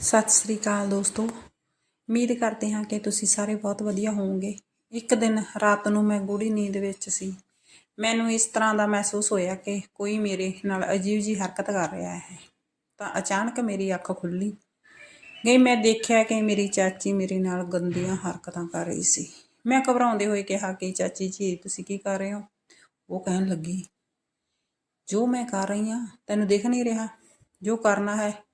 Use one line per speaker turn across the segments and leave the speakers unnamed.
ਸਤਿ ਸ੍ਰੀ ਅਕਾਲ ਦੋਸਤੋ। ਉਮੀਦ ਕਰਦੇ ਹਾਂ ਕਿ ਤੁਸੀਂ ਸਾਰੇ ਬਹੁਤ ਵਧੀਆ ਹੋਵੋਗੇ। ਇੱਕ ਦਿਨ ਰਾਤ ਨੂੰ ਮੈਂ ਗੂੜੀ ਨੀਂਦ ਵਿੱਚ ਸੀ। ਮੈਨੂੰ ਇਸ ਤਰ੍ਹਾਂ ਦਾ ਮਹਿਸੂਸ ਹੋਇਆ ਕਿ ਕੋਈ ਮੇਰੇ ਨਾਲ ਅਜੀਬ ਜੀ ਹਰਕਤ ਕਰ ਰਿਹਾ ਹੈ। ਤਾਂ ਅਚਾਨਕ ਮੇਰੀ ਅੱਖ ਖੁੱਲੀ ਗਈ ਮੈਂ ਦੇਖਿਆ ਕਿ ਮੇਰੀ ਚਾਚੀ ਮੇਰੇ ਨਾਲ ਗੰਦੀਆਂ ਹਰਕਤਾਂ ਕਰ ਰਹੀ ਸੀ। ਮੈਂ ਘਬਰਾਉਂਦੇ ਹੋਏ ਕਿਹਾ ਕਿ, ਚਾਚੀ ਜੀ, ਤੁਸੀਂ ਕੀ ਕਰ ਰਹੇ ਹੋ? ਉਹ ਕਹਿਣ ਲੱਗੀ, ਜੋ ਮੈਂ ਕਰ ਰਹੀ ਹਾਂ, ਤੈਨੂੰ ਦੇਖ ਨਹੀਂ ਰਿਹਾ। ਜੋ ਕਰਨਾ ਹੈ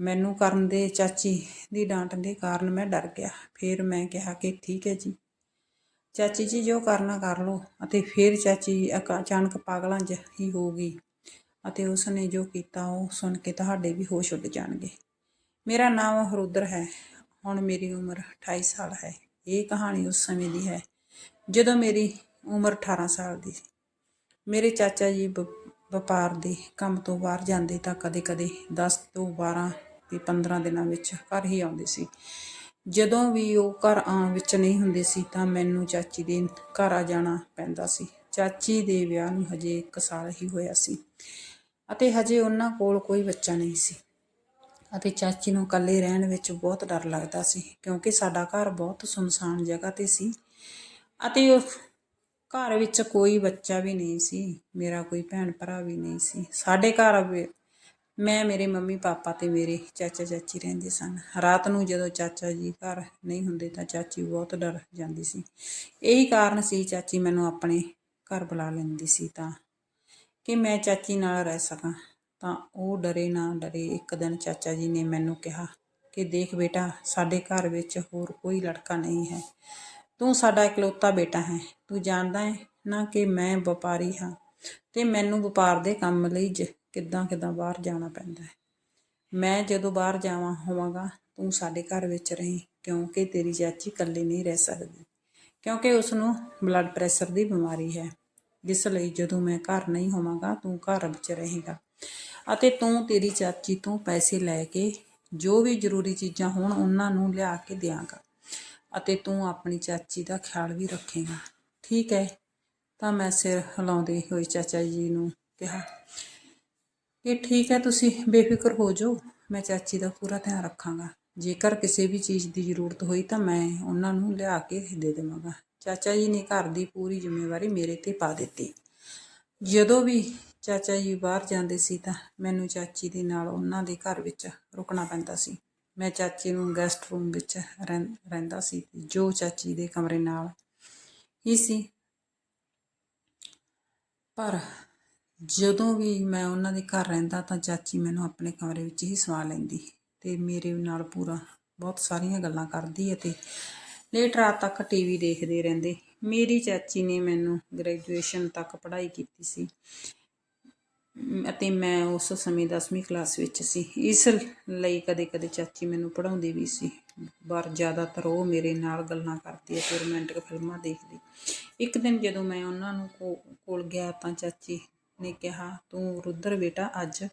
ਮੈਨੂੰ ਕਰਨ ਦੇ ਚਾਚੀ ਦੀ ਡਾਂਟ ਦੇ ਕਾਰਨ ਮੈਂ ਡਰ ਗਿਆ। ਫਿਰ ਮੈਂ ਕਿਹਾ ਕਿ ਠੀਕ ਹੈ ਜੀ। ਚਾਚੀ ਜੀ ਜੋ ਕਰਨਾ ਕਰ ਲਓ ਅਤੇ ਫਿਰ ਚਾਚੀ ਅਕ- ਅਚਾਨਕ ਪਾਗਲਾਂ ਜਿਹੀ ਹੋ ਗਈ ਅਤੇ ਉਸ ਨੇ ਜੋ ਕੀਤਾ ਉਹ ਸੁਣ ਕੇ ਤੁਹਾਡੇ ਵੀ ਹੋਸ਼ ਉੱਡ ਜਾਣਗੇ। ਮੇਰਾ ਨਾਮ ਹਰੁਦਰ ਹੈ। ਹੁਣ ਮੇਰੀ ਉਮਰ 28 ਸਾਲ ਹੈ। ਇਹ ਕਹਾਣੀ ਉਸ ਸਮੇਂ ਦੀ ਹੈ ਜਦੋਂ ਮੇਰੀ ਉਮਰ 18 ਸਾਲ ਦੀ ਸੀ। ਮੇਰੇ ਚਾਚਾ ਜੀ ਵਪਾਰ ਦੇ ਕੰਮ ਤੋਂ ਬਾਹਰ ਜਾਂਦੇ ਤਾਂ ਕਦੇ-ਕਦੇ 10 ਤੋਂ 12 ਤੇ 15 ਦਿਨਾਂ ਵਿੱਚ ਘਰ ਹੀ ਆਉਂਦੇ ਸੀ। ਜਦੋਂ ਵੀ ਉਹ ਘਰ ਆਉਣ ਵਿੱਚ ਨਹੀਂ ਹੁੰਦੇ ਸੀ ਤਾਂ ਮੈਨੂੰ ਚਾਚੀ ਦੇ ਘਰ ਆ ਜਾਣਾ ਪੈਂਦਾ ਸੀ। ਚਾਚੀ ਦੇ ਵਿਆਹ ਨੂੰ ਹਜੇ 1 ਸਾਲ ਹੀ ਹੋਇਆ ਸੀ ਅਤੇ ਹਜੇ ਉਹਨਾਂ ਕੋਲ ਕੋਈ ਬੱਚਾ ਨਹੀਂ ਸੀ। ਅਤੇ ਚਾਚੀ ਨੂੰ ਇਕੱਲੇ ਰਹਿਣ ਵਿੱਚ ਬਹੁਤ ਡਰ ਲੱਗਦਾ ਸੀ ਕਿਉਂਕਿ ਸਾਡਾ ਘਰ ਬਹੁਤ ਸੁੰਨਸਾਨ ਜਗ੍ਹਾ ਤੇ ਸੀ ਅਤੇ ਉਸ ਘਰ ਵਿੱਚ ਕੋਈ ਬੱਚਾ ਵੀ ਨਹੀਂ ਸੀ, ਮੇਰਾ ਕੋਈ ਭੈਣ ਭਰਾ ਵੀ ਨਹੀਂ ਸੀ। ਸਾਡੇ ਘਰ ਮੈਂ ਮੇਰੇ ਮੰਮੀ ਪਾਪਾ ਤੇ ਮੇਰੇ ਚਾਚਾ ਚਾਚੀ ਰਹਿੰਦੇ ਸਨ। ਰਾਤ ਨੂੰ ਜਦੋਂ ਚਾਚਾ ਜੀ ਘਰ ਨਹੀਂ ਹੁੰਦੇ ਤਾਂ ਚਾਚੀ ਬਹੁਤ ਡਰ ਜਾਂਦੀ ਸੀ। ਇਹੀ ਕਾਰਨ ਸੀ ਚਾਚੀ ਮੈਨੂੰ ਆਪਣੇ ਘਰ ਬੁਲਾ ਲੈਂਦੀ ਸੀ ਤਾਂ ਕਿ ਮੈਂ ਚਾਚੀ ਨਾਲ ਰਹਿ ਸਕਾਂ। ਤਾਂ ਉਹ ਡਰੇ ਨਾ ਡਰੇ ਇੱਕ ਦਿਨ ਚਾਚਾ ਜੀ ਨੇ ਮੈਨੂੰ ਕਿਹਾ ਕਿ ਦੇਖ ਬੇਟਾ, ਸਾਡੇ ਘਰ ਵਿੱਚ ਹੋਰ ਕੋਈ ਲੜਕਾ ਨਹੀਂ ਹੈ। ਤੂੰ ਸਾਡਾ ਇਕਲੌਤਾ ਬੇਟਾ ਹੈ। ਤੂੰ ਜਾਣਦਾ ਹੈ ਨਾ ਕਿ ਮੈਂ ਵਪਾਰੀ ਹਾਂ ਤੇ ਮੈਨੂੰ ਵਪਾਰ ਦੇ ਕੰਮ ਲਈ ਜ- ਕਿੱਦਾਂ ਕਿੱਦਾਂ ਬਾਹਰ ਜਾਣਾ ਪੈਂਦਾ ਹੈ। ਮੈਂ ਜਦੋਂ ਬਾਹਰ ਜਾਵਾਂ ਹੋਵਾਂਗਾ, ਤੂੰ ਸਾਡੇ ਘਰ ਵਿੱਚ ਰਹੀਂ, ਕਿਉਂਕਿ ਤੇਰੀ ਚਾਚੀ ਇਕੱਲੀ ਨਹੀਂ ਰਹਿ ਸਕਦੀ। ਕਿਉਂਕਿ ਉਸ ਨੂੰ ਬਲੱਡ ਪ੍ਰੈਸ਼ਰ ਦੀ ਬਿਮਾਰੀ ਹੈ। ਜਿਸ ਲਈ ਜਦੋਂ ਮੈਂ ਘਰ ਨਹੀਂ ਹੋਵਾਂਗਾ, ਤੂੰ ਘਰ ਵਿੱਚ ਰਹੇਗਾ। ਅਤੇ ਤੂੰ ਤੇਰੀ ਚਾਚੀ ਤੋਂ ਪੈਸੇ ਲੈ ਕੇ ਜੋ ਵੀ ਜ਼ਰੂਰੀ ਚੀਜ਼ਾਂ ਹੋਣ, ਉਹਨਾਂ ਨੂੰ ਲਿਆ ਕੇ ਦਿਆਂਗਾ। ਅਤੇ ਤੂੰ ਆਪਣੀ ਚਾਚੀ ਦਾ ਖਿਆਲ ਵੀ ਰੱਖੇਗਾ। ਠੀਕ ਹੈ। ਤਾਂ ਮੈਂ ਸਿਰ ਹਿਲਾਉਂਦੇ ਹੋਏ ਚਾਚਾ ਜੀ ਨੂੰ ਕਿਹਾ ਕਿ ਠੀਕ ਹੈ, ਤੁਸੀਂ ਬੇਫਿਕਰ ਹੋ ਜਾਓ। ਮੈਂ ਚਾਚੀ ਦਾ ਪੂਰਾ ਧਿਆਨ ਰੱਖਾਂਗਾ। ਜੇਕਰ ਕਿਸੇ ਵੀ ਚੀਜ਼ ਦੀ ਜ਼ਰੂਰਤ ਹੋਈ ਤਾਂ ਮੈਂ ਉਹਨਾਂ ਨੂੰ ਲਿਆ ਕੇ ਦੇ ਦੇਵਾਂਗਾ। ਚਾਚਾ ਜੀ ਨੇ ਘਰ ਦੀ ਪੂਰੀ ਜ਼ਿੰਮੇਵਾਰੀ ਮੇਰੇ ਤੇ ਪਾ ਦਿੱਤੀ। ਜਦੋਂ ਵੀ ਚਾਚਾ ਜੀ ਬਾਹਰ ਜਾਂਦੇ ਸੀ ਤਾਂ ਮੈਨੂੰ ਚਾਚੀ ਦੇ ਨਾਲ ਉਹਨਾਂ ਦੇ ਘਰ ਵਿੱਚ ਰੁਕਣਾ ਪੈਂਦਾ ਸੀ। ਮੈਂ ਚਾਚੀ ਨੂੰ ਗੈਸਟ ਰੂਮ ਵਿੱਚ ਰਹਿੰ- ਰਹਿੰਦਾ ਸੀ ਜੋ ਚਾਚੀ ਦੇ ਕਮਰੇ ਨਾਲ ਹੀ ਸੀ। ਪਰ ਜਦੋਂ ਵੀ ਮੈਂ ਉਹਨਾਂ ਦੇ ਘਰ ਰਹਿੰਦਾ ਤਾਂ ਚਾਚੀ ਮੈਨੂੰ ਆਪਣੇ ਕਮਰੇ ਵਿੱਚ ਹੀ ਸਵਾ ਲੈਂਦੀ ਤੇ ਮੇਰੇ ਨਾਲ ਪੂਰਾ ਬਹੁਤ ਸਾਰੀਆਂ ਗੱਲਾਂ ਕਰਦੀ ਅਤੇ ਲੇਟ ਰਾਤ ਤੱਕ ਟੀਵੀ ਦੇਖਦੇ ਰਹਿੰਦੇ। ਮੇਰੀ ਚਾਚੀ ਨੇ ਮੈਨੂੰ ਗ੍ਰੈਜੂਏਸ਼ਨ ਤੱਕ ਪੜ੍ਹਾਈ ਕੀਤੀ ਸੀ ਅਤੇ ਮੈਂ ਉਸ ਸਮੇਂ 10ਵੀਂ ਕਲਾਸ ਵਿੱਚ ਸੀ। ਇਸ ਲਈ ਕਦੇ-ਕਦੇ ਚਾਚੀ ਮੈਨੂੰ ਪੜ੍ਹਾਉਂਦੀ ਵੀ ਸੀ। ਪਰ ਜ਼ਿਆਦਾਤਰ ਉਹ ਮੇਰੇ ਨਾਲ ਗੱਲਾਂ ਕਰਦੀ ਅਤੇ ਰੋਮਾਂਟਿਕ ਫਿਲਮਾਂ ਦੇਖਦੀ। ਇੱਕ ਦਿਨ ਜਦੋਂ ਮੈਂ ਉਹਨਾਂ ਨੂੰ ਕੋਲ ਗਿਆ ਤਾਂ ਚਾਚੀ ਨੇ ਕਿਹਾ, ਤੂੰ ਰੁੱਦਰ ਬੇਟਾ, ਅੱਜ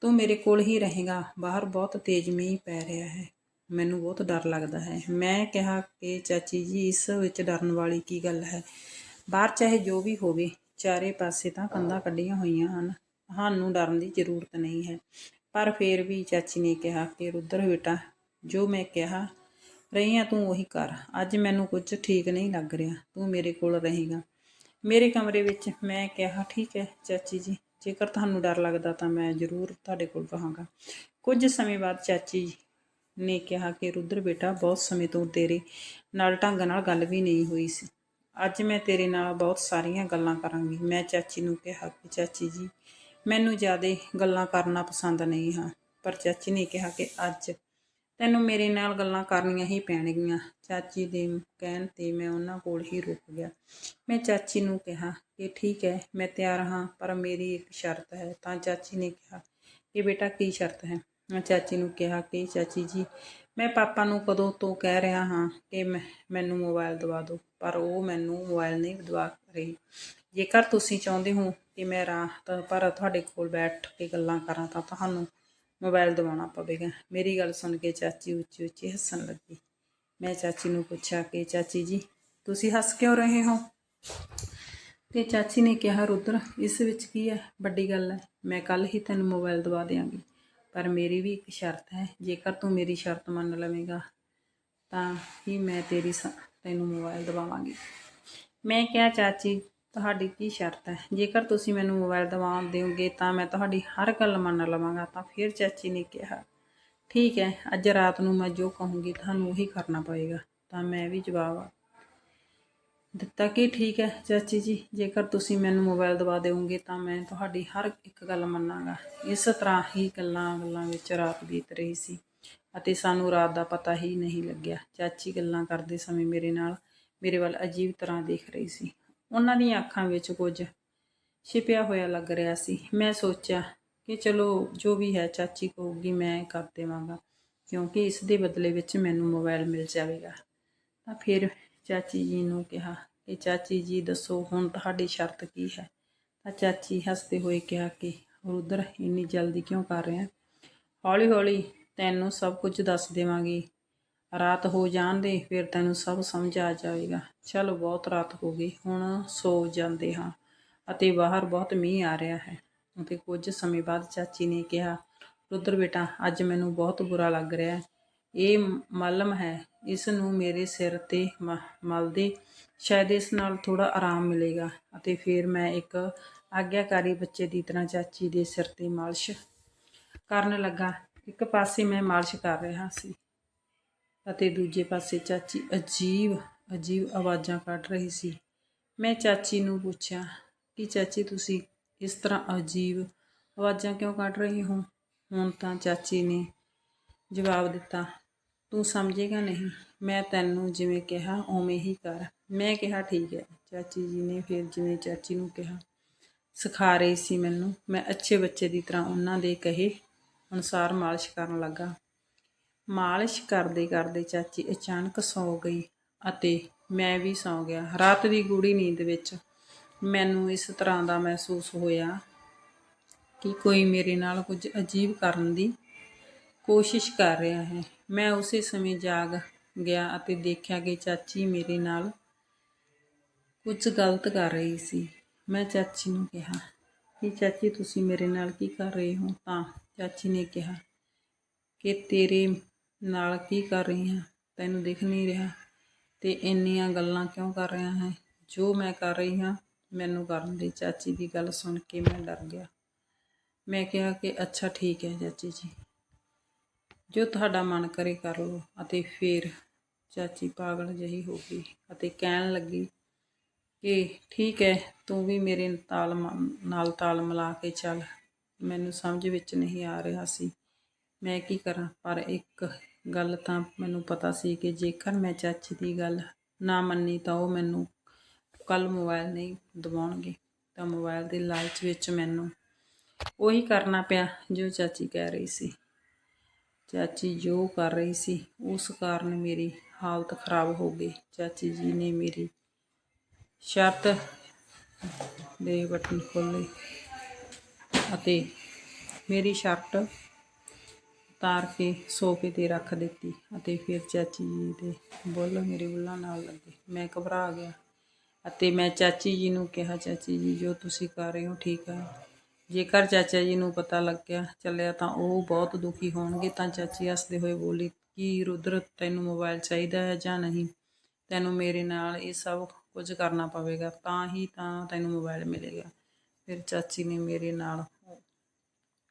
ਤੂੰ ਮੇਰੇ ਕੋਲ ਹੀ ਰਹੇਗਾ। ਬਾਹਰ ਬਹੁਤ ਤੇਜ਼ ਮੀਂਹ ਪੈ ਰਿਹਾ ਹੈ। ਮੈਨੂੰ ਬਹੁਤ ਡਰ ਲੱਗਦਾ ਹੈ। ਮੈਂ ਕਿਹਾ ਕਿ ਚਾਚੀ ਜੀ, ਇਸ ਵਿੱਚ ਡਰਨ ਵਾਲੀ ਕੀ ਗੱਲ ਹੈ? ਬਾਹਰ ਚਾਹੇ ਜੋ ਵੀ ਹੋਵੇ, ਚਾਰੇ ਪਾਸੇ ਤਾਂ ਕੰਧਾਂ ਕੱਢੀਆਂ ਹੋਈਆਂ ਹਨ। ਸਾਨੂੰ ਡਰਨ ਦੀ ਜ਼ਰੂਰਤ ਨਹੀਂ ਹੈ। ਪਰ ਫਿਰ ਵੀ ਚਾਚੀ ਨੇ ਕਿਹਾ ਕਿ, ਰੁੱਦਰ ਬੇਟਾ, ਜੋ ਮੈਂ ਕਿਹਾ ਰਹੀ ਆ, ਤੂੰ ਉਹੀ ਕਰ। ਅੱਜ ਮੈਨੂੰ ਕੁਝ ਠੀਕ ਨਹੀਂ ਲੱਗ ਰਿਹਾ। ਤੂੰ ਮੇਰੇ ਕੋਲ ਰਹੇਗਾ। ਮੇਰੇ ਕਮਰੇ ਵਿੱਚ ਮੈਂ ਕਿਹਾ, ਠੀਕ ਹੈ ਚਾਚੀ ਜੀ, ਜੇਕਰ ਤੁਹਾਨੂੰ ਡਰ ਲੱਗਦਾ ਤਾਂ ਮੈਂ ਜ਼ਰੂਰ ਤੁਹਾਡੇ ਕੋਲ ਰਹਾਂਗਾ। ਕੁਝ ਸਮੇਂ ਬਾਅਦ ਚਾਚੀ ਨੇ ਕਿਹਾ ਕਿ, ਰੁੱਦਰ ਬੇਟਾ, ਬਹੁਤ ਸਮੇਂ ਤੋਂ ਤੇਰੇ ਨਾਲ ਢੰਗ ਨਾਲ ਗੱਲ ਵੀ ਨਹੀਂ ਹੋਈ ਸੀ। ਅੱਜ ਮੈਂ ਤੇਰੇ ਨਾਲ ਬਹੁਤ ਸਾਰੀਆਂ ਗੱਲਾਂ ਕਰਾਂਗੀ। ਮੈਂ ਚਾਚੀ ਨੂੰ ਕਿਹਾ ਕਿ, ਚਾਚੀ ਜੀ, ਮੈਨੂੰ ਜ਼ਿਆਦਾ ਗੱਲਾਂ ਕਰਨਾ ਪਸੰਦ ਨਹੀਂ ਹਾਂ। ਪਰ ਚਾਚੀ ਨੇ ਕਿਹਾ ਕਿ, ਅੱਜ ਤੈਨੂੰ ਮੇਰੇ ਨਾਲ ਗੱਲਾਂ ਕਰਨੀਆਂ ਹੀ ਪੈਣਗੀਆਂ। ਚਾਚੀ ਦੇ ਕਹਿਣ ਤੇ ਮੈਂ ਉਹਨਾਂ ਕੋਲ ਹੀ ਰੁਕ ਗਿਆ। ਮੈਂ ਚਾਚੀ ਨੂੰ ਕਿਹਾ ਕਿ ਠੀਕ ਹੈ, ਮੈਂ ਤਿਆਰ ਹਾਂ, ਪਰ ਮੇਰੀ ਇੱਕ ਸ਼ਰਤ ਹੈ। ਤਾਂ ਚਾਚੀ ਨੇ ਕਿਹਾ ਕਿ ਬੇਟਾ ਕੀ ਸ਼ਰਤ ਹੈ? ਮੈਂ ਚਾਚੀ ਨੂੰ ਕਿਹਾ ਕਿ ਚਾਚੀ ਜੀ, ਮੈਂ ਪਾਪਾ ਨੂੰ ਕਦੋਂ ਤੋਂ ਕਹਿ ਰਿਹਾ ਹਾਂ ਕਿ ਮੈਂ, ਮੈਨੂੰ ਮੋਬਾਈਲ ਦਵਾ ਦਿਓ, ਪਰ ਉਹ ਮੈਨੂੰ ਮੋਬਾਈਲ ਨਹੀਂ ਦਵਾ ਰਹੀ। ਜੇਕਰ ਤੁਸੀਂ ਚਾਹੁੰਦੇ ਹੋ ਕਿ ਮੈਂ ਰਾਤ ਪਰ ਤੁਹਾਡੇ ਕੋਲ ਬੈਠ ਕੇ ਗੱਲਾਂ ਕਰਾਂ ਤਾਂ ਤੁਹਾਨੂੰ ਮੋਬਾਈਲ ਦਿਵਾਉਣਾ ਪਵੇਗਾ ਮੇਰੀ ਗੱਲ ਸੁਣ ਕੇ ਚਾਚੀ ਉੱਚੀ ਉੱਚੀ ਹੱਸਣ ਲੱਗੀ। ਮੈਂ ਚਾਚੀ ਨੂੰ ਪੁੱਛਿਆ ਕਿ ਚਾਚੀ ਜੀ, ਤੁਸੀਂ ਹੱਸ ਕਿਉਂ ਰਹੇ ਹੋ? ਤੇ ਚਾਚੀ ਨੇ ਕਿਹਾ, ਰੁੱਦਰ, ਇਸ ਵਿੱਚ ਕੀ ਹੈ? ਵੱਡੀ ਗੱਲ ਹੈ, ਮੈਂ ਕੱਲ ਹੀ ਤੈਨੂੰ ਮੋਬਾਈਲ ਦਵਾ ਦਿਆਂਗੀ। ਪਰ ਮੇਰੀ ਵੀ ਇੱਕ ਸ਼ਰਤ ਹੈ, ਜੇਕਰ ਤੂੰ ਮੇਰੀ ਸ਼ਰਤ ਮੰਨ ਲਵੇਂਗਾ, ਤਾਂ ਹੀ ਮੈਂ ਤੇਰੀ ਸ- ਤੈਨੂੰ ਮੋਬਾਈਲ ਦਵਾਵਾਂਗੀ ਮੈਂ ਕਿਹਾ, ਚਾਚੀ ਤੁਹਾਡੀ ਕੀ ਸ਼ਰਤ ਹੈ? ਜੇਕਰ ਤੁਸੀਂ ਮੈਨੂੰ ਮੋਬਾਈਲ ਦਵਾ ਦਿਓਗੇ ਤਾਂ ਮੈਂ ਤੁਹਾਡੀ ਹਰ ਗੱਲ ਮੰਨ ਲਵਾਂਗਾ, ਤਾਂ ਫਿਰ ਚਾਚੀ ਨੇ ਕਿਹਾ। ਠੀਕ ਹੈ, ਅੱਜ ਰਾਤ ਨੂੰ ਮੈਂ ਜੋ ਕਹੂੰਗੀ ਤੁਹਾਨੂੰ ਉਹੀ ਕਰਨਾ ਪਏਗਾ ਤਾਂ ਮੈਂ ਵੀ ਜਵਾਬ ਦਿੱਤਾ ਕਿ ਠੀਕ ਹੈ ਚਾਚੀ ਜੀ? ਜੇਕਰ ਤੁਸੀਂ ਮੈਨੂੰ ਮੋਬਾਈਲ ਦਵਾ ਦਿਓਗੇ ਤਾਂ ਮੈਂ ਤੁਹਾਡੀ ਹਰ ਇੱਕ ਗੱਲ ਮੰਨਾਂਗਾ। ਇਸ ਤਰ੍ਹਾਂ ਹੀ ਗੱਲਾਂ ਗੱਲਾਂ ਵਿੱਚ ਰਾਤ ਬੀਤ ਰਹੀ ਸੀ ਅਤੇ ਸਾਨੂੰ ਰਾਤ ਦਾ ਪਤਾ ਹੀ ਨਹੀਂ ਲੱਗਿਆ। ਚਾਚੀ ਗੱਲਾਂ ਕਰਦੇ ਸਮੇਂ ਮੇਰੇ ਨਾਲ ਮੇਰੇ ਵੱਲ ਅਜੀਬ ਤਰ੍ਹਾਂ ਦੇਖ ਰਹੀ ਸੀ। ਉਹਨਾਂ ਦੀਆਂ ਅੱਖਾਂ ਵਿੱਚ ਕੁਝ ਛਿਪਿਆ ਹੋਇਆ ਲੱਗ ਰਿਹਾ ਸੀ। ਮੈਂ ਸੋਚਿਆ ਕਿ ਚਲੋ, ਜੋ ਵੀ ਹੈ, ਚਾਚੀ ਕਹੂਗੀ, ਮੈਂ ਕਰ ਦੇਵਾਂਗਾ, ਕਿਉਂਕਿ ਇਸ ਦੇ ਬਦਲੇ ਵਿੱਚ ਮੈਨੂੰ ਮੋਬਾਈਲ ਮਿਲ ਜਾਵੇਗਾ। ਤਾਂ ਫਿਰ ਚਾਚੀ ਜੀ ਨੂੰ ਕਿਹਾ ਕਿ, ਚਾਚੀ ਜੀ, ਦੱਸੋ, ਹੁਣ ਤੁਹਾਡੀ ਸ਼ਰਤ ਕੀ ਹੈ? ਤਾਂ ਚਾਚੀ ਹੱਸਦੇ ਹੋਏ ਕਿਹਾ ਕਿ, ਰੁਦਰ, ਇੰਨੀ ਜਲਦੀ ਕਿਉਂ ਕਰ ਰਿਹਾ? ਹੌਲੀ ਹੌਲੀ ਤੈਨੂੰ ਸਭ ਕੁਝ ਦੱਸ ਦੇਵਾਂਗੀ। ਰਾਤ ਹੋ ਜਾਣ ਦੇ ਫਿਰ ਤੈਨੂੰ ਸਭ ਸਮਝ ਆ ਜਾਵੇਗਾ। ਚਲ ਬਹੁਤ ਰਾਤ ਹੋ ਗਈ, ਹੁਣ ਸੋ ਜਾਂਦੇ ਹਾਂ ਅਤੇ ਬਾਹਰ ਬਹੁਤ ਮੀਂਹ ਆ ਰਿਹਾ ਹੈ। ਅਤੇ ਕੁਝ ਸਮੇਂ ਬਾਅਦ ਚਾਚੀ ਨੇ ਕਿਹਾ, ਰੁਦਰ ਬੇਟਾ, ਅੱਜ ਮੈਨੂੰ ਬਹੁਤ ਬੁਰਾ ਲੱਗ ਰਿਹਾ ਹੈ। ਇਹ ਮਲਮ ਹੈ, ਇਸ ਨੂੰ ਮੇਰੇ ਸਿਰ ਤੇ ਮ- ਮਲ ਦੇ ਸ਼ਾਇਦ ਇਸ ਨਾਲ ਥੋੜਾ ਆਰਾਮ ਮਿਲੇਗਾ। ਅਤੇ ਫਿਰ ਮੈਂ ਇੱਕ ਆਗਿਆਕਾਰੀ ਬੱਚੇ ਦੀ ਤਰ੍ਹਾਂ ਚਾਚੀ ਦੇ ਸਿਰ ਤੇ ਮਾਲਿਸ਼ ਕਰਨ ਲੱਗਾ। ਇੱਕ ਪਾਸੇ ਮੈਂ ਮਾਲਿਸ਼ ਕਰ ਰਿਹਾ ਸੀ। ਅਤੇ ਦੂਜੇ ਪਾਸੇ ਚਾਚੀ ਅਜੀਬ ਅਜੀਬ ਆਵਾਜ਼ਾਂ ਕੱਢ ਰਹੀ ਸੀ। ਮੈਂ ਚਾਚੀ ਨੂੰ ਪੁੱਛਿਆ, ਕਿ ਚਾਚੀ ਤੁਸੀਂ ਇਸ ਤਰ੍ਹਾਂ ਅਜੀਬ ਆਵਾਜ਼ਾਂ ਕਿਉਂ ਕੱਢ ਰਹੀ ਹੋ? ਹੁਣ ਤਾਂ ਚਾਚੀ ਨੇ ਜਵਾਬ ਦਿੱਤਾ, ਤੂੰ ਸਮਝੇਗਾ ਨਹੀਂ, ਮੈਂ ਤੈਨੂੰ ਜਿਵੇਂ ਕਿਹਾ ਉਵੇਂ ਹੀ ਕਰ। ਮੈਂ ਕਿਹਾ, ਠੀਕ ਹੈ। ਚਾਚੀ ਜੀ ਨੇ ਫਿਰ ਜਿਵੇਂ ਚਾਚੀ ਨੂੰ ਕਿਹਾ, ਸਿਖਾ ਰਹੀ ਸੀ ਮੈਨੂੰ। ਮੈਂ ਅੱਛੇ ਬੱਚੇ ਦੀ ਤਰ੍ਹਾਂ ਉਹਨਾਂ ਦੇ ਕਹੇ ਅਨੁਸਾਰ ਮਾਲਿਸ਼ ਕਰਨ ਲੱਗਾ। ਮਾਲਿਸ਼ ਕਰਦੇ ਕਰਦੇ ਚਾਚੀ ਅਚਾਨਕ ਸੌ ਗਈ ਅਤੇ ਮੈਂ ਵੀ ਸੌ ਗਿਆ। ਰਾਤ ਦੀ ਗੂੜੀ ਨੀਂਦ ਵਿੱਚ ਮੈਨੂੰ ਇਸ ਤਰ੍ਹਾਂ ਦਾ ਮਹਿਸੂਸ ਹੋਇਆ ਕਿ ਕੋਈ ਮੇਰੇ ਨਾਲ ਕੁਝ ਅਜੀਬ ਕਰਨ ਦੀ ਕੋਸ਼ਿਸ਼ ਕਰ ਰਿਹਾ ਹੈ। ਮੈਂ ਉਸੇ ਸਮੇਂ ਜਾਗ ਗਿਆ ਅਤੇ ਦੇਖਿਆ ਕਿ ਚਾਚੀ ਮੇਰੇ ਨਾਲ ਕੁਝ ਗਲਤ ਕਰ ਰਹੀ ਸੀ। ਮੈਂ ਚਾਚੀ ਨੂੰ ਕਿਹਾ ਕਿ ਚਾਚੀ, ਤੁਸੀਂ ਮੇਰੇ ਨਾਲ ਕੀ ਕਰ ਰਹੇ ਹੋ? ਤਾਂ ਚਾਚੀ ਨੇ ਕਿਹਾ ਕਿ ਤੇਰੇ ਨਾਲ ਕੀ ਕਰ ਰਹੀ ਹਾਂ? ਤੈਨੂੰ ਦਿਖ ਨਹੀਂ ਰਿਹਾ। ਤੇ ਇੰਨੀਆਂ ਗੱਲਾਂ ਕਿਉਂ ਕਰ ਰਿਹਾ ਹੈ? ਜੋ ਮੈਂ ਕਰ ਰਹੀ ਹਾਂ, ਮੈਨੂੰ ਕਰਨ ਦੇ ਚਾਚੀ ਦੀ ਗੱਲ ਸੁਣ ਕੇ ਮੈਂ ਡਰ ਗਿਆ। ਮੈਂ ਕਿਹਾ ਕਿ ਅੱਛਾ, ਠੀਕ ਹੈ ਚਾਚੀ ਜੀ। ਜੋ ਤੁਹਾਡਾ ਮਨ ਕਰੇ ਕਰ ਲਓ। ਅਤੇ ਫਿਰ ਚਾਚੀ ਪਾਗਲ ਜਿਹੀ ਹੋ ਗਈ ਅਤੇ ਕਹਿਣ ਲੱਗੀ ਕਿ ਠੀਕ ਹੈ, ਤੂੰ ਵੀ ਮੇਰੇ ਤਾਲ ਮ- ਨਾਲ ਤਾਲ ਮਿਲਾ ਕੇ ਚੱਲ। ਮੈਨੂੰ ਸਮਝ ਵਿੱਚ ਨਹੀਂ ਆ ਰਿਹਾ ਸੀ। ਮੈਂ ਕੀ ਕਰਾਂ? ਪਰ ਇੱਕ ਗੱਲ ਤਾਂ ਮੈਨੂੰ ਪਤਾ ਸੀ ਕਿ ਜੇਕਰ ਮੈਂ ਚਾਚੀ ਦੀ ਗੱਲ ਨਾ ਮੰਨੀ ਤਾਂ ਉਹ ਮੈਨੂੰ ਕੱਲ ਮੋਬਾਈਲ ਨਹੀਂ ਦਿਵਾਉਣਗੇ ਤਾਂ ਮੋਬਾਈਲ ਦੇ ਲਾਲਚ ਵਿੱਚ ਮੈਨੂੰ ਉਹੀ ਕਰਨਾ ਪਿਆ ਜੋ ਚਾਚੀ ਕਹਿ ਰਹੀ ਸੀ। ਚਾਚੀ ਜੋ ਕਰ ਰਹੀ ਸੀ, ਉਸ ਕਾਰਨ ਮੇਰੀ ਹਾਲਤ ਖਰਾਬ ਹੋ ਗਈ। ਚਾਚੀ ਜੀ ਨੇ ਮੇਰੀ ਸ਼ਰਤ ਦੇ ਬਟਨ ਖੋਲ੍ਹੇ ਅਤੇ ਮੇਰੀ ਸ਼ਰਟ ਤਾਰ ਕੇ ਸੋਫੇ ਤੇ ਰੱਖ ਦਿੱਤੀ ਅਤੇ ਫਿਰ ਚਾਚੀ ਜੀ ਦੇ ਬੁੱਲ ਮੇਰੇ ਬੁੱਲਾਂ ਨਾਲ ਲੱਗੇ। ਮੈਂ ਘਬਰਾ ਗਿਆ ਅਤੇ ਮੈਂ ਚਾਚੀ ਜੀ ਨੂੰ ਕਿਹਾ, ਚਾਚੀ ਜੀ, ਜੋ ਤੁਸੀਂ ਕਰ ਰਹੇ ਹੋ ਠੀਕ ਹੈ। ਜੇਕਰ ਚਾਚਾ ਜੀ ਨੂੰ ਪਤਾ ਲੱਗਿਆ, ਚੱਲਿਆ ਤਾਂ ਉਹ ਬਹੁਤ ਦੁਖੀ ਹੋਣਗੇ। ਤਾਂ ਚਾਚੀ ਹੱਸਦੇ ਹੋਏ ਬੋਲੀ, ਕਿ ਰੁਦਰ, ਤੈਨੂੰ ਮੋਬਾਈਲ ਚਾਹੀਦਾ ਹੈ ਜਾਂ ਨਹੀਂ? ਤੈਨੂੰ ਮੇਰੇ ਨਾਲ ਇਹ ਸਭ ਕੁਝ ਕਰਨਾ ਪਵੇਗਾ। ਤਾਂ ਹੀ ਤਾਂ ਤੈਨੂੰ ਮੋਬਾਈਲ ਮਿਲੇਗਾ। ਫਿਰ ਚਾਚੀ ਨੇ ਮੇਰੇ ਨਾਲ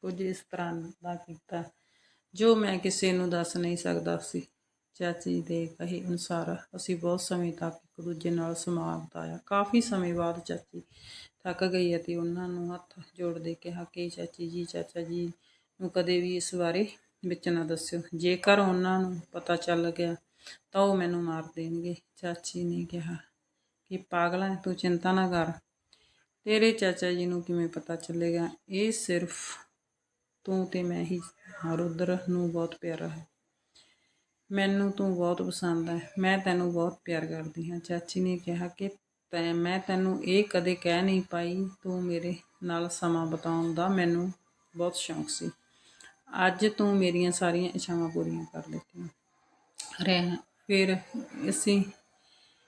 ਕੁਝ ਇਸ ਤਰ੍ਹਾਂ ਦਾ ਕੀਤਾ। ਜੋ ਮੈਂ ਕਿਸੇ ਨੂੰ ਦੱਸ ਨਹੀਂ ਸਕਦਾ ਸੀ। ਚਾਚੀ ਦੇ ਕਹੇ ਅਨੁਸਾਰ ਅਸੀਂ ਬਹੁਤ ਸਮੇਂ ਤੱਕ ਇੱਕ ਦੂਜੇ ਨਾਲ ਸਮਾਪਤ ਆਇਆ ਕਾਫੀ ਸਮੇਂ ਬਾਅਦ ਚਾਚੀ ਥੱਕ ਗਈ ਅਤੇ ਉਹਨਾਂ ਨੂੰ ਹੱਥ ਜੋੜਦੇ ਕਿਹਾ ਕਿ ਚਾਚੀ ਜੀ, ਚਾਚਾ ਜੀ ਨੂੰ ਕਦੇ ਵੀ ਇਸ ਬਾਰੇ ਵਿੱਚ ਨਾ ਦੱਸਿਓ। ਜੇਕਰ ਉਹਨਾਂ ਨੂੰ ਪਤਾ ਚੱਲ ਗਿਆ ਤਾਂ ਉਹ ਮੈਨੂੰ ਮਾਰ ਦੇਣਗੇ। ਚਾਚੀ ਨੇ ਕਿਹਾ ਕਿ ਪਾਗਲਾ, ਤੂੰ ਚਿੰਤਾ ਨਾ ਕਰ। ਤੇਰੇ ਚਾਚਾ ਜੀ ਨੂੰ ਕਿਵੇਂ ਪਤਾ ਚੱਲੇਗਾ? ਇਹ ਸਿਰਫ ਤੂੰ ਤੇ ਮੈਂ ਹੀ ਹਰ ਰੁਦਰ ਨੂੰ ਬਹੁਤ ਪਿਆਰਾ ਹੈ। ਮੈਨੂੰ ਤੂੰ ਬਹੁਤ ਪਸੰਦ ਹੈ, ਮੈਂ ਤੈਨੂੰ ਬਹੁਤ ਪਿਆਰ ਕਰਦੀ ਹਾਂ। ਚਾਚੀ ਨੇ ਕਿਹਾ ਕਿ ਤੈ, ਮੈਂ ਤੈਨੂੰ ਇਹ ਕਦੇ ਕਹਿ ਨਹੀਂ ਪਾਈ, ਤੂੰ ਮੇਰੇ ਨਾਲ ਸਮਾਂ ਬਿਤਾਉਣ ਦਾ ਮੈਨੂੰ ਬਹੁਤ ਸ਼ੌਂਕ ਸੀ। ਅੱਜ ਤੂੰ ਮੇਰੀਆਂ ਸਾਰੀਆਂ ਇੱਛਾਵਾਂ ਪੂਰੀਆਂ ਕਰ ਦਿੱਤੀਆਂ। ਰਹਿ, ਫਿਰ ਅਸੀਂ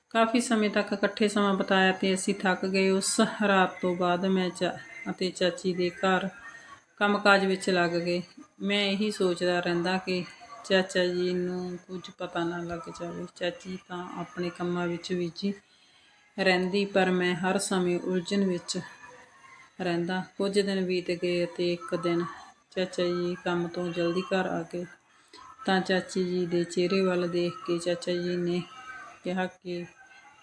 ਕਾਫੀ ਸਮੇਂ ਤੱਕ ਇਕੱਠੇ ਸਮਾਂ ਬਿਤਾਇਆ ਤੇ ਅਸੀਂ ਥੱਕ ਗਏ। ਉਸ ਰਾਤ ਤੋਂ ਬਾਅਦ ਮੈਂ ਚਾ, ਅਤੇ ਚਾਚੀ ਦੇ ਘਰ ਕੰਮਕਾਜ ਵਿੱਚ ਲੱਗ ਗਏ। ਮੈਂ ਇਹੀ ਸੋਚਦਾ ਰਹਿੰਦਾ ਕਿ ਚਾਚਾ ਜੀ ਨੂੰ ਕੁਝ ਪਤਾ ਨਾ ਲੱਗ ਜਾਵੇ। ਚਾਚੀ ਤਾਂ ਆਪਣੇ ਕੰਮਾਂ ਵਿੱਚ ਵਿੱਚ ਰਹਿੰਦੀ, ਪਰ ਮੈਂ ਹਰ ਸਮੇਂ ਉਲਝਣ ਵਿੱਚ ਰਹਿੰਦਾ। ਕੁਝ ਦਿਨ ਬੀਤ ਗਏ ਅਤੇ ਇੱਕ ਦਿਨ ਚਾਚਾ ਜੀ ਕੰਮ ਤੋਂ ਜਲਦੀ ਘਰ ਆ ਗਏ। ਤਾਂ ਚਾਚੀ ਜੀ ਦੇ ਚਿਹਰੇ ਵੱਲ ਦੇਖ ਕੇ ਚਾਚਾ ਜੀ ਨੇ ਕਿਹਾ ਕਿ,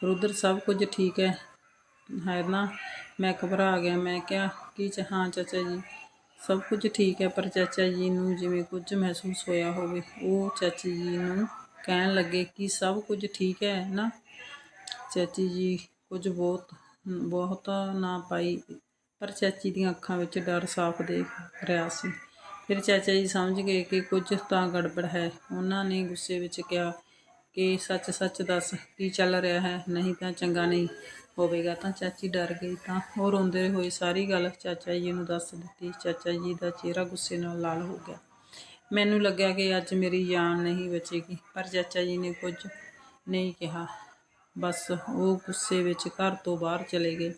ਰੁਦਰ, ਸਭ ਕੁਝ ਠੀਕ ਹੈ? ਹੈ ਨਾ? ਮੈਂ ਘਬਰਾ ਗਿਆ। ਮੈਂ ਕਿਹਾ, ਕਿ ਹਾਂ ਚਾਚਾ ਜੀ। ਸਭ ਕੁਝ ਠੀਕ ਹੈ, ਪਰ ਚਾਚਾ ਜੀ ਨੂੰ ਜਿਵੇਂ ਕੁਝ ਮਹਿਸੂਸ ਹੋਇਆ ਹੋਵੇ, ਉਹ ਚਾਚੀ ਜੀ ਨੂੰ ਕਹਿਣ ਲੱਗੇ ਕਿ ਸਭ ਕੁਝ ਠੀਕ ਹੈ ਨਾ? ਚਾਚੀ ਜੀ ਕੁਝ ਬਹੁਤ ਬਹੁਤ ਨਾ ਪਾਈ, ਪਰ ਚਾਚੀ ਦੀਆਂ ਅੱਖਾਂ ਵਿੱਚ ਡਰ ਸਾਫ਼ ਦੇਖ ਰਿਹਾ ਸੀ। ਫਿਰ ਚਾਚਾ ਜੀ ਸਮਝ ਗਏ ਕਿ ਕੁਝ ਤਾਂ ਗੜਬੜ ਹੈ। ਉਹਨਾਂ ਨੇ ਗੁੱਸੇ ਵਿੱਚ ਕਿਹਾ ਕਿ ਸੱਚ ਸੱਚ ਦੱਸ ਕੀ ਚੱਲ ਰਿਹਾ ਹੈ? ਨਹੀਂ ਤਾਂ ਚੰਗਾ ਨਹੀਂ। ਹੋਵੇਗਾ ਤਾਂ ਚਾਚੀ ਡਰ ਗਈ ਤਾਂ। ਉਹ ਰੋਂਦੇ ਹੋਏ ਸਾਰੀ ਗੱਲ ਚਾਚਾ ਜੀ ਨੂੰ ਦੱਸ ਦਿੱਤੀ। ਚਾਚਾ ਜੀ ਦਾ ਚਿਹਰਾ ਗੁੱਸੇ ਨਾਲ ਲਾਲ ਹੋ ਗਿਆ। ਮੈਨੂੰ ਲੱਗਿਆ ਕਿ ਅੱਜ ਮੇਰੀ ਜਾਨ ਨਹੀਂ ਬਚੇਗੀ, ਪਰ ਚਾਚਾ ਜੀ ਨੇ ਕੁਝ ਨਹੀਂ ਕਿਹਾ। ਬਸ ਉਹ ਗੁੱਸੇ ਵਿੱਚ ਘਰ ਤੋਂ ਬਾਹਰ ਚਲੇ ਗਏ।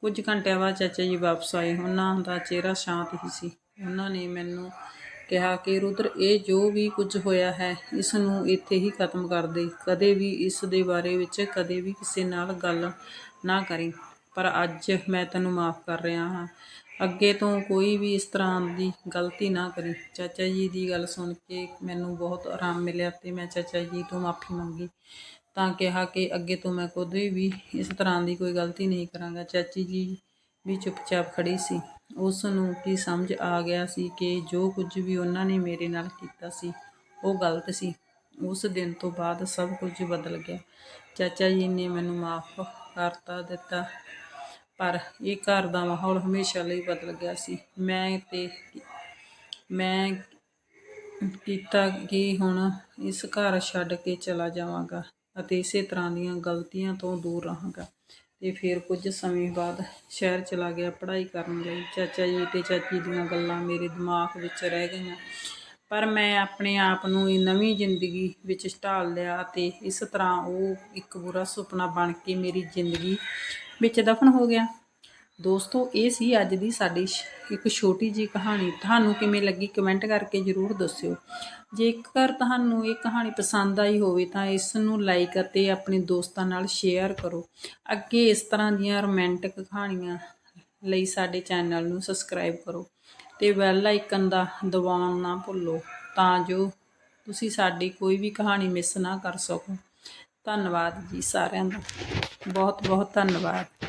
ਕੁਝ ਘੰਟਿਆਂ ਬਾਅਦ ਚਾਚਾ ਜੀ ਵਾਪਸ ਆਏ। ਉਹਨਾਂ ਦਾ ਚਿਹਰਾ ਸ਼ਾਂਤ ਹੀ ਸੀ। ਉਹਨਾਂ ਨੇ ਮੈਨੂੰ ਕਿਹਾ ਕਿ, ਰੁਦਰ, ਇਹ ਜੋ ਵੀ ਕੁਝ ਹੋਇਆ ਹੈ, ਇਸ ਨੂੰ ਇੱਥੇ ਹੀ ਖਤਮ ਕਰ ਦੇ। ਕਦੇ ਵੀ ਇਸ ਦੇ ਬਾਰੇ ਵਿੱਚ ਕਦੇ ਵੀ ਕਿਸੇ ਨਾਲ ਗੱਲ ਨਾ ਕਰੀ। ਪਰ ਅੱਜ ਮੈਂ ਤੈਨੂੰ ਮਾਫ ਕਰ ਰਿਹਾ ਹਾਂ। ਅੱਗੇ ਤੋਂ ਕੋਈ ਵੀ ਇਸ ਤਰ੍ਹਾਂ ਦੀ ਗਲਤੀ ਨਾ ਕਰੀ। ਚਾਚਾ ਜੀ ਦੀ ਗੱਲ ਸੁਣ ਕੇ ਮੈਨੂੰ ਬਹੁਤ ਆਰਾਮ ਮਿਲਿਆ ਤੇ ਮੈਂ ਚਾਚਾ ਜੀ ਤੋਂ ਮਾਫੀ ਮੰਗੀ। ਤਾਂ ਕਿਹਾ ਕਿ ਅੱਗੇ ਤੋਂ ਮੈਂ ਕਦੇ ਵੀ ਇਸ ਤਰ੍ਹਾਂ ਦੀ ਕੋਈ ਗਲਤੀ ਨਹੀਂ ਕਰਾਂਗਾ। ਚਾਚੀ ਜੀ ਵੀ ਚੁੱਪਚਾਪ ਖੜੀ ਸੀ। ਉਸ ਨੂੰ ਕੀ ਸਮਝ ਆ ਗਿਆ ਸੀ ਕਿ ਜੋ ਕੁਝ ਵੀ ਉਹਨਾਂ ਨੇ ਮੇਰੇ ਨਾਲ ਕੀਤਾ ਸੀ, ਉਹ ਗਲਤ ਸੀ। ਉਸ ਦਿਨ ਤੋਂ ਬਾਅਦ ਸਭ ਕੁਝ ਬਦਲ ਗਿਆ। ਚਾਚਾ ਜੀ ਨੇ ਮੈਨੂੰ ਮਾਫ ਕਰਤਾ ਦਿੱਤਾ। ਪਰ ਇਹ ਘਰ ਦਾ ਮਾਹੌਲ ਹਮੇਸ਼ਾ ਲਈ ਬਦਲ ਗਿਆ ਸੀ। ਮੈਂ ਤੇ ਮੈਂ ਕੀਤਾ ਕਿ ਹੁਣ? ਇਸ ਘਰ ਛੱਡ ਕੇ ਚਲਾ ਜਾਵਾਂਗਾ ਅਤੇ ਇਸੇ ਤਰ੍ਹਾਂ ਦੀਆਂ ਗਲਤੀਆਂ ਤੋਂ ਦੂਰ ਰਹਾਂਗਾ। ਤੇ ਫਿਰ ਕੁਝ ਸਮੇਂ ਬਾਅਦ ਸ਼ਹਿਰ ਚਲਾ ਗਿਆ। ਪੜ੍ਹਾਈ ਕਰਨ ਲਈ ਚਾਚਾ ਜੀ ਤੇ ਚਾਚੀ ਦੀਆਂ ਗੱਲਾਂ ਮੇਰੇ ਦਿਮਾਗ ਵਿੱਚ ਰਹਿ ਗਈਆਂ। ਪਰ ਮੈਂ ਆਪਣੇ ਆਪ ਨੂੰ ਇਹ ਨਵੀਂ ਜ਼ਿੰਦਗੀ ਵਿੱਚ ਢਾਲ ਲਿਆ ਅਤੇ ਇਸ ਤਰ੍ਹਾਂ ਉਹ ਇੱਕ ਬੁਰਾ ਸੁਪਨਾ ਬਣ ਕੇ ਮੇਰੀ ਜ਼ਿੰਦਗੀ ਵਿੱਚ ਦਫਨ ਹੋ ਗਿਆ। ਦੋਸਤੋ, ਇਹ ਸੀ ਅੱਜ ਦੀ ਸਾਡੀ ਸ਼- ਇੱਕ ਛੋਟੀ ਜੀ ਕਹਾਣੀ। ਤੁਹਾਨੂੰ ਕਿਵੇਂ ਲੱਗੀ ਕਮੈਂਟ ਕਰਕੇ ਜਰੂਰ ਦੱਸਿਓ। ਜੇਕਰ ਤੁਹਾਨੂੰ ਇਹ ਕਹਾਣੀ ਪਸੰਦ ਆਈ ਹੋਵੇ ਤਾਂ ਇਸ ਨੂੰ ਲਾਈਕ ਅਤੇ ਆਪਣੇ ਦੋਸਤਾਂ ਨਾਲ ਸ਼ੇਅਰ ਕਰੋ। ਅੱਗੇ ਇਸ ਤਰ੍ਹਾਂ ਦੀਆਂ ਰੋਮਾਂਟਿਕ ਕਹਾਣੀਆਂ ਲਈ ਸਾਡੇ ਚੈਨਲ ਨੂੰ ਸਬਸਕ੍ਰਾਈਬ ਕਰੋ। ਤੇ ਬੈਲ ਆਈਕਨ ਦਾ ਦਬਾਉਣ ਨਾ ਭੁੱਲੋ, ਤਾਂ ਜੋ ਤੁਸੀਂ ਸਾਡੀ ਕੋਈ ਵੀ ਕਹਾਣੀ ਮਿਸ ਨਾ ਕਰ ਸਕੋ। ਧੰਨਵਾਦ ਜੀ ਸਾਰਿਆਂ ਦਾ। ਬਹੁਤ ਬਹੁਤ ਧੰਨਵਾਦ।